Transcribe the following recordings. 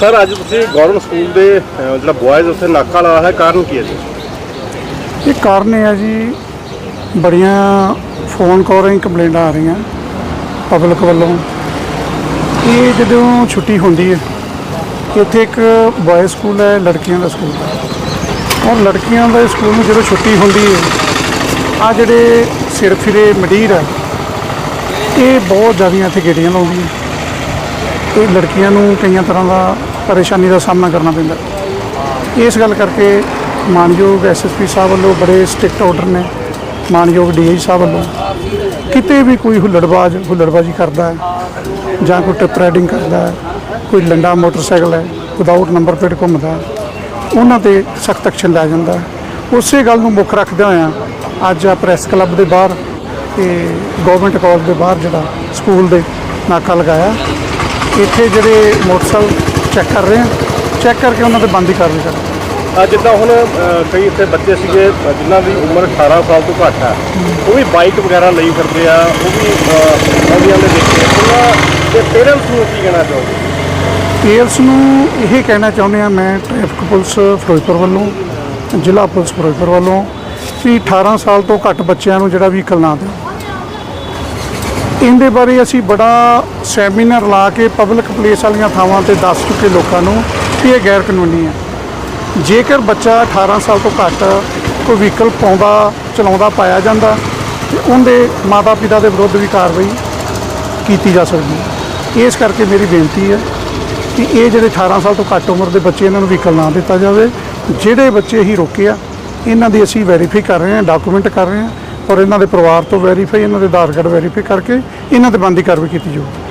Sir ਅੱਜ ਤੁਸੀਂ government school ਦੇ ਅ, ਜਿਹੜਾ ਬॉयਜ਼ ਉੱਥੇ ਨਾਕਾ ਲਾਇਆ ਹੈ ਕਾਰਨ ਕੀ ਹੈ ਜੀ? ਇਹ ਕਾਰਨ ਇਹ ਹੈ ਜੀ ਬੜੀਆਂ ਫੋਨ ਕਾਲਾਂ ਕੰਪਲੇਂਟਾਂ ਆ ਰਹੀਆਂ ਪਬਲਿਕ ਵੱਲੋਂ। ਇਹ ਜਦੋਂ ਛੁੱਟੀ ਹੁੰਦੀ ਹੈ ਇੱਥੇ ਇੱਕ ਬॉय ਸਕੂਲ ਹੈ ਲੜਕੀਆਂ ਦਾ ਸਕੂਲ। ਹੈ ਔਰ ਲੜਕੀਆਂ ਦੇ ਸਕੂਲ ਨੂੰ ਜਦੋਂ ਛੁੱਟੀ ਹੁੰਦੀ ਹੈ ਆ ਜਿਹੜੇ ਸਿਰ ਫਿਰੇ ਮਡੀਰ। ਹੈ ਇਹ ਬਹੁਤ ਜ਼ਿਆਦੀਆਂ ਇੱਥੇ ਗੇੜੀਆਂ ਲਾਉਂਦੀਆਂ ਇਹ ਲੜਕੀਆਂ ਨੂੰ ਕਈਆਂ ਤਰ੍ਹਾਂ ਦਾ ਪਰੇਸ਼ਾਨੀ ਦਾ ਸਾਹਮਣਾ ਕਰਨਾ ਪੈਂਦਾ। ਇਸ ਗੱਲ ਕਰਕੇ ਮਾਨਯੋਗ ਐਸਐਸਪੀ ਸਾਹਿਬ ਵੱਲੋਂ ਬੜੇ ਸਟ੍ਰਿਕਟ ਆਰਡਰ ਨੇ। ਮਾਨਯੋਗ ਡੀਆਈ ਸਾਹਿਬ ਵੱਲੋਂ। ਕਿਤੇ ਵੀ ਕੋਈ ਹੁੱਲੜਬਾਜ਼ ਹੁੱਲੜਬਾਜ਼ੀ ਕਰਦਾ ਹੈ ਜਾਂ ਕੋਈ ਟਿਪ ਰਾਈਡਿੰਗ ਕਰਦਾ ਹੈ, ਕੋਈ ਲੰਡਾ ਮੋਟਰਸਾਈਕਲ ਹੈ, ਵਿਦਆਊਟ ਨੰਬਰ ਪਲੇਟ ਘੁੰਮਦਾ ਉਹਨਾਂ ਤੇ ਸਖਤ ਐਕਸ਼ਨ ਲਿਆ ਜਾਂਦਾ ਉਸੇ ਗੱਲ ਨੂੰ ਮੁੱਖ ਰੱਖਦੇ ਹੋਇਆਂ ਅੱਜ ਆ ਪ੍ਰੈਸ ਕਲੱਬ ਦੇ ਬਾਹਰ ਤੇ ਗਵਰਨਮੈਂਟ ਕਾਲਜ ਦੇ ਬਾਹਰ ਜਿਹੜਾ ਸਕੂਲ ਦੇ ਨਾਕਾ ਲਗਾਇਆ। ਇੱਥੇ ਜਿਹੜੇ ਮੋਟਰਸਾਈਕਲ ਚੈੱਕ ਕਰ ਰਹੇ ਆ ਚੈੱਕ ਕਰਕੇ ਉਹਨਾਂ ਤੇ ਬੰਦੀ ਕਾਰਵਾਈ ਕਰ ਰਹੇ ਹਾਂ। ਅ, ਜਿੱਦਾਂ ਹੁਣ ਅ, ਕਈ ਇੱਥੇ ਬੱਚੇ ਸੀਗੇ ਅ, ਜਿਨ੍ਹਾਂ ਦੀ ਉਮਰ 18 ਸਾਲ ਤੋਂ ਘੱਟ ਹੈ ਉਹ ਵੀ ਬਾਈਕ ਵਗੈਰਾ ਲਈ ਫਿਰਦੇ ਆ ਉਹ ਵੀ ਆਉਂਦੀਆਂ ਦੇ ਦੇਖੇ। ਉਹਨਾਂ ਦੇ ਪੇਰੈਂਟਸ ਨੂੰ ਕੀ ਕਹਿਣਾ ਚਾਹੋਗੇ? ਪੀਐਲਸ ਨੂੰ ਇਹ ਕਹਿਣਾ ਚਾਹੁੰਦੇ ਆ ਮੈਂ ਟ੍ਰੈਫਿਕ ਪੁਲਿਸ ਫਿਰੋਜ਼ਪੁਰ ਵੱਲੋਂ ਜ਼ਿਲ੍ਹਾ ਪੁਲਿਸ ਫਿਰੋਜ਼ਪੁਰ ਵੱਲੋਂ। ਵੀ 18 ਸਾਲ ਤੋਂ ਘੱਟ ਬੱਚਿਆਂ ਨੂੰ ਜਿਹੜਾ ਵਹੀਕਲ ਨਾ ਦਿਓ। ਇਹਦੇ ਬਾਰੇ ਅਸੀਂ ਬੜਾ ਸੈਮੀਨਾਰ ਲਾ ਕੇ ਪਬਲਿਕ ਪਲੇਸ ਵਾਲੀਆਂ ਥਾਵਾਂ ਤੇ ਦੱਸ ਚੁੱਕੇ ਲੋਕਾਂ ਨੂੰ ਕਿ ਇਹ ਗੈਰ ਕਾਨੂੰਨੀ ਹੈ। ਜੇਕਰ ਬੱਚਾ 18 ਸਾਲ ਤੋਂ ਘੱਟ ਕੋਈ ਵਹੀਕਲ ਪਾਉਂਦਾ, ਚਲਾਉਂਦਾ, ਪਾਇਆ ਜਾਂਦਾ, ਤੇ ਉਹਦੇ ਮਾਤਾ ਪਿਤਾ ਦੇ ਵਿਰੁੱਧ ਵੀ ਕਾਰਵਾਈ ਕੀਤੀ ਜਾ ਸਕਦੀ ਹੈ। ਇਸ ਕਰਕੇ ਮੇਰੀ ਬੇਨਤੀ ਹੈ ਕਿ ਇਹ ਜਿਹੜੇ 18 ਸਾਲ ਤੋਂ ਘੱਟ ਉਮਰ ਦੇ ਬੱਚੇ ਇਹਨਾਂ ਨੂੰ ਵਹੀਕਲ ਨਾ ਦਿੱਤਾ ਜਾਵੇ, ਜਿਹੜੇ ਬੱਚੇ ਹੀ ਰੋਕੇ ਆ ਇਹਨਾਂ ਦੀ ਅਸੀਂ ਵੈਰੀਫਾਈ ਕਰ ਰਹੇ ਹਾਂ ਡਾਕੂਮੈਂਟ ਕਰ ਰਹੇ ਹਾਂ ਔਰ ਇਹਨਾਂ ਦੇ ਪਰਿਵਾਰ ਤੋਂ ਵੈਰੀਫਾਈ ਇਹਨਾਂ ਦੇ ਆਧਾਰ ਕਾਰਡ ਵੈਰੀਫਾਈ ਕਰਕੇ ਇਹਨਾਂ ਤੇ ਬੰਦੀ ਕਾਰਵਾਈ ਕੀਤੀ ਜਾਊਗੀ।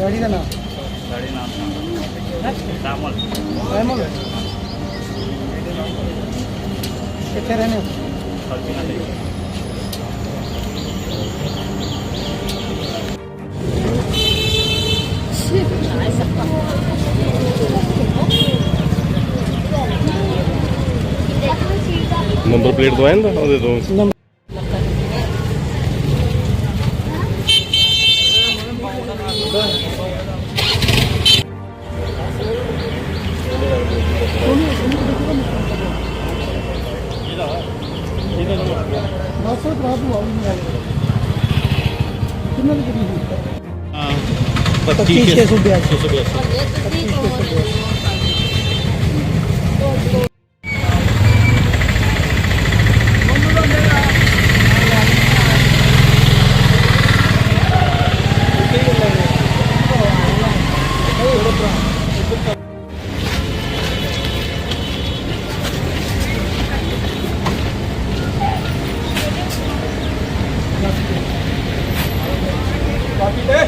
ਗਾੜੀ ਦਾ ਨਾਮ? ਗਾੜੀ ਨਾਮ ਰਾਮਲ। ਰਾਮਲ। ਕਿੱਥੇ ਰਹਿੰਦੇ ਹੋ? ਨੰਬਰ ਪਲੇਟ ਦਵਾਇਆ ਨਾ ਉਹਦੇ ਤੋਂ? ਬਸ ਪ੍ਰਾਬੂ ਆਉਂ ਨਹੀਂ ਕਿੰਨਾ ਦੀ ਕਰੀ 25 682 ਕਾਪੀ ਤੇ।